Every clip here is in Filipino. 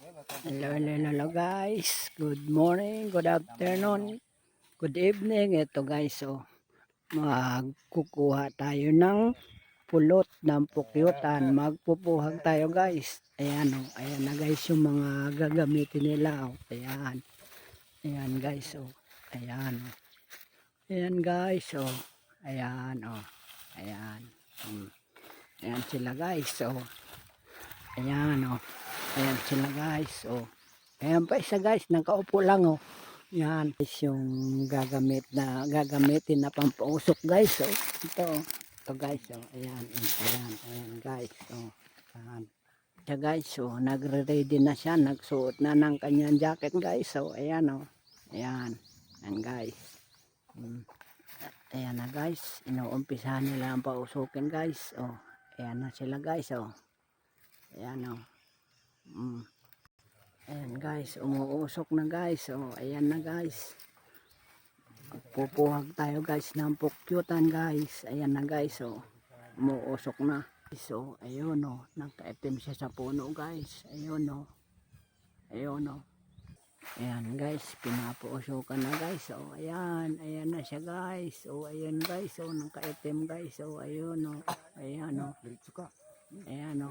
Hello, hello, hello guys. Good morning, good afternoon, good evening. Ito guys, so magkukuha tayo ng pulot ng pukyutan. Magpupuhag tayo guys. Ayan o, ayan na guys yung mga gagamitin nila. O. Ayan. Ayan guys, o. Ayan o. Ayan guys, o. Ayan o. Ayan. Hmm. Ayan sila guys, o. Ayan o. Ayan sila guys. Oh. Ayan pa isa guys. Nakaupo lang oh. Yan. Guys, yung gagamit na gagamitin na pampausok guys. Oh. Ito. oh. Guys. Oh. Ayan. Ayan. Ayan guys. Oh. Ayan. Siya guys. Oh. Nagre-ready na siya. Nagsuot na ng kanyang jacket guys. Oh. Ayan oh. Ayan. Ayan guys. Mm. Ayan na guys. Inuumpisahan nila ang pausukin guys. Oh. Ayan na sila guys. Oh. Ayan oh. Mm. Ayan guys, umuusok na guys. Oh, ayan na guys. Pupuhag tayo guys ng pukyutan guys. Ayan na guys. Oh. Umuusok na. So, ayun oh. Nakaitim siya sa puno guys. Ayun oh. Ayun oh. Ayan guys, pinapuusokan na guys. Oh, ayan. Ayan na siya guys. Oh, ayan guys. Oh, nakaitim guys. Oh, ayun oh. Ayan oh. Ayan o.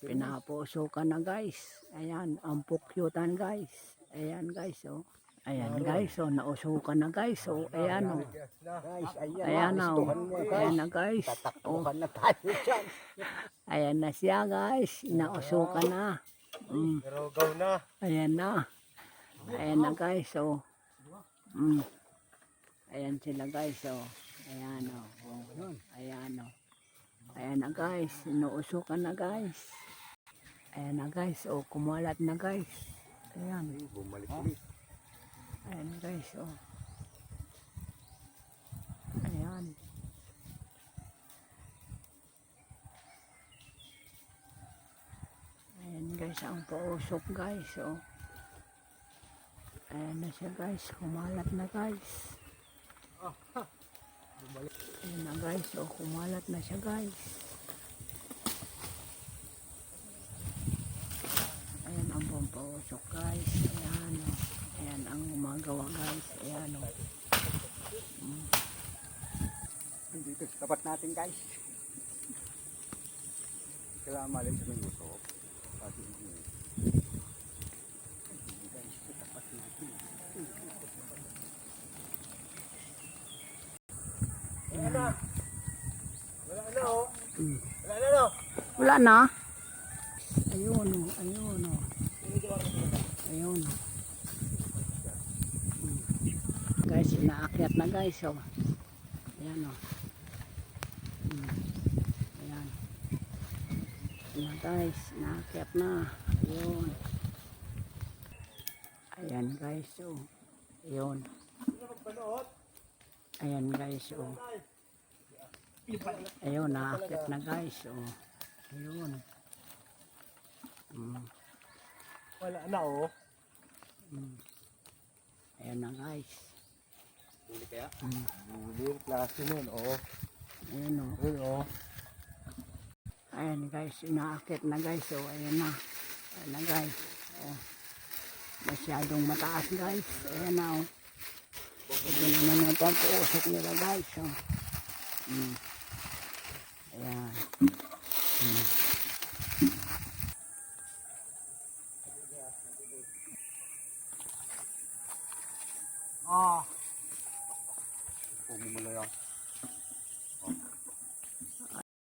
Pinapusukan na guys. Ayan. Ang pukyutan guys. Ayan guys o. Ayan guys o. Nausukan na guys o. Ayan o. Guys, ayan. Ayan na o. Gustuhan mo, Ayan na guys. Tatakbuhan na tayo dyan. Ayan na siya guys. Nausukan na. Mm. Narogaw na. Ayan na. Ayan na guys o. Mm. Ayan sila guys o. Ayan o. O. Ayan o. Ayan na guys. Inuusukan na guys. Ayan na guys. O, kumalat na guys. Ayan. Bumalik ulit. Ayan guys. O. Ayan. Ayan guys. Ang pausok guys. O. Ayan na siya guys. Kumalat na guys. Ayan na guys. O, kumalat na siya guys. Ayan ang pampausok guys. Ayan o. Ayan ang gumagawa guys. Ayan o. Dito sa tapat natin guys. Kailangan malin sa may. Pati hindi. Guys, sa tapat natin. Wala na. Wala na oh. Wala na no. Wala na. Ayun o. Ayun o. Ayun o. Mm. Guys, inaakyat na guys o. Ayan o. Mm. Ayan. Ayan guys, inaakyat na. Ayun. Ayan guys o. Ayun. Ayan guys o. Ayun, naakyat na guys o. Ayun. Mm. Wala na oh. Mm. Ayan na guys. Huli kaya? Mm. Huli. Klase nun oh. Ayan o. Ayun oh. Ayan guys, inaakit na guys. O, ayan na. Ayan na guys. O. Masyadong mataas guys. Ayan na o. Ito naman yung pampuusok nila guys. O. Mm. Ayan. Mm. Ah. Pumumula yan. Oh.